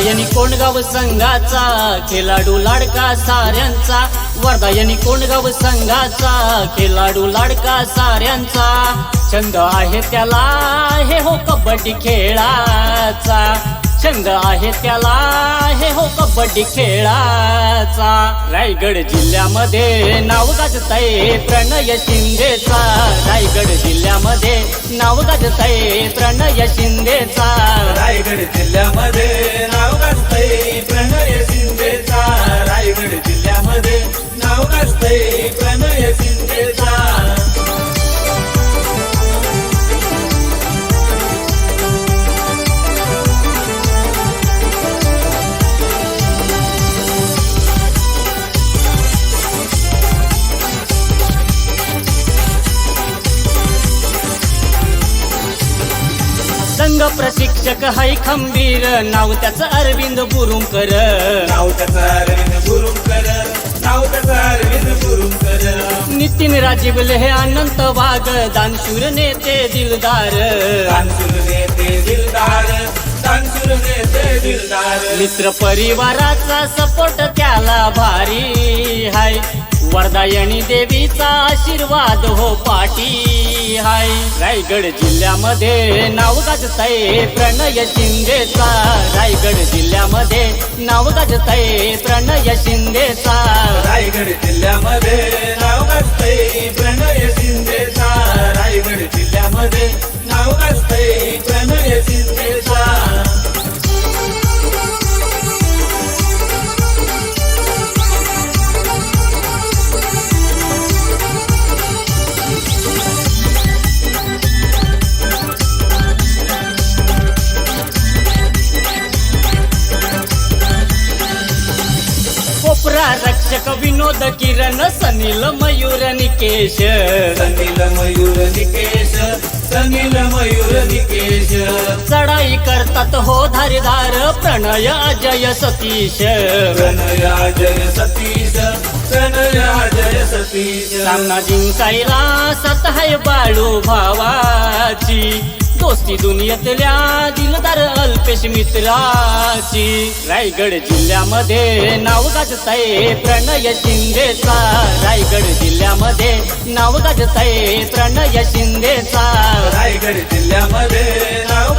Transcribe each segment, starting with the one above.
वर्धायनी कोंडगाव संघाचा खेळाडू लाडका साऱ्यांचा. वर्धायनी कोंडगाव संघाचा खेळाडू लाडका साऱ्यांचा. छंद आहे त्याला हे हो कबड्डी खेळाचा. छंद आहे त्याला हे हो कबड्डी खेळाचा. रायगड जिल्ह्यामध्ये नाव गाजताय प्रणय शिंदेचा. रायगड जिल्ह्यामध्ये नाव गाजताय प्रणय शिंदेचा. रायगड संघ प्रशिक्षक हाय खंबीर. नाव त्याचं अरविंद बुरुमकर नाव त्याचं अरविंद गुरुंकर नाव त्याचं अरविंद गुरुंकर नितीन राजीव लेहे अनंत वाघ. दानशूर नेते दिलदार. तानसूर नेते दिलदार. तानसूर नेते दिलदार. मित्र परिवाराचा सपोर्ट त्याला भारी हाय. वरदायणी देवीचा आशीर्वाद हो पाठी हाय. रायगड जिल्ह्यामध्ये नाव गाजताय प्रणय शिंदेचा. रायगड जिल्ह्यामध्ये नाव गाजताय प्रणय शिंदेचा. रायगड जिल्ह्यामध्ये नाव गाजताय प्रणय शिंदेचा. रायगड जिल्ह्यामध्ये नाव गाजताय प्रणय शिंदेचा. विनोद किरण सनील मयूर निकेश? सनील मयूर निकेश सनील मयूर निकेश। चढाई करतात हो धारदार प्रणय अजय सतीश. प्रणय जय सतीश प्रणय सतीश। सामना जिंकायला सत आहे बाळू भावाची. दोस्ती दुनियेतल्या दिलदार अल्पेश मित्राची रायगड जिल्ह्यामध्ये नाव गाजताय प्रणय शिंदेचा. रायगड जिल्ह्यामध्ये नाव गाजताय प्रणय शिंदेचा. रायगड जिल्ह्यामध्ये नाव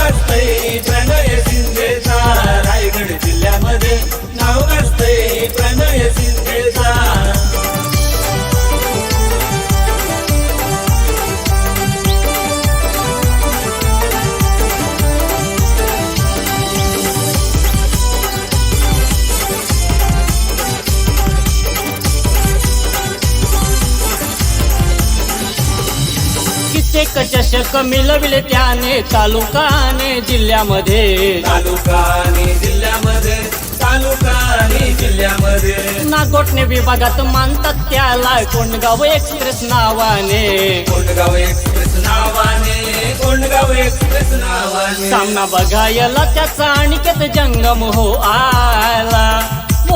चषक मिळविले त्याने तालुकाने जिल्ह्यामध्ये. तालुकाने जिल्ह्यामध्ये तालुकाने जिल्ह्यामध्ये. नागोटणे विभागात मानतात त्याला कोंडगाव एक्सप्रेस नावाने. कोंडगाव एक्सप्रेस नावाने कोंडगाव एक्सप्रेस नावाने. सामना बघायला त्याचा अनिकेत जंगम हो आला.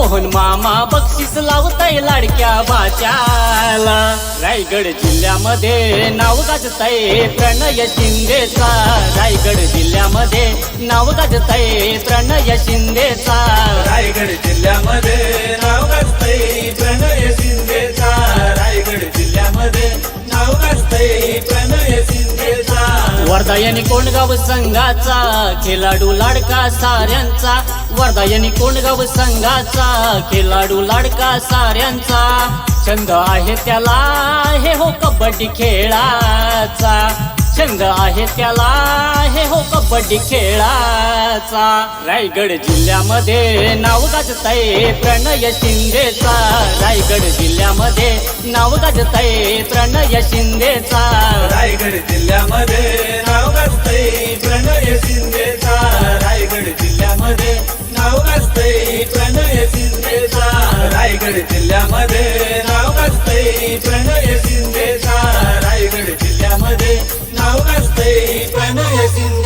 मोहन मामा बक्षीस लावताय लाडक्या बाच्याला रायगड जिल्ह्यामध्ये नाव गाजताय प्रणय शिंदेचा. रायगड जिल्ह्यामध्ये नाव गाजताय प्रणय शिंदेचा. रायगड जिल्ह्यामध्ये नाव गाजताय प्रणय शिंदेचा. रायगड जिल्ह्यामध्ये नाव गाजताय प्रणय शिंदेचा. वर्धायनी कोंडगाव संघाचा खेळाडू लाडका साऱ्यांचा. वर्धायनी कोंडगाव संघाचा खेळाडू लाडका साऱ्यांचा. छंद आहे त्याला हे हो कबड्डी खेळाचा. छंद आहे त्याला हे हो कबड्डी खेळाचा. रायगड जिल्ह्यामध्ये नाव गाजताय प्रणय शिंदेचा. रायगड जिल्ह्यामध्ये नाव गाजताय प्रणय शिंदेचा. रायगड जिल्ह्यामध्ये नाव गाजताय रायगड जिल्ह्यामध्ये नाव गाजते प्रणय शिंदेचा. रायगड जिल्ह्यामध्ये नाव गाजते प्रणय शिंदे.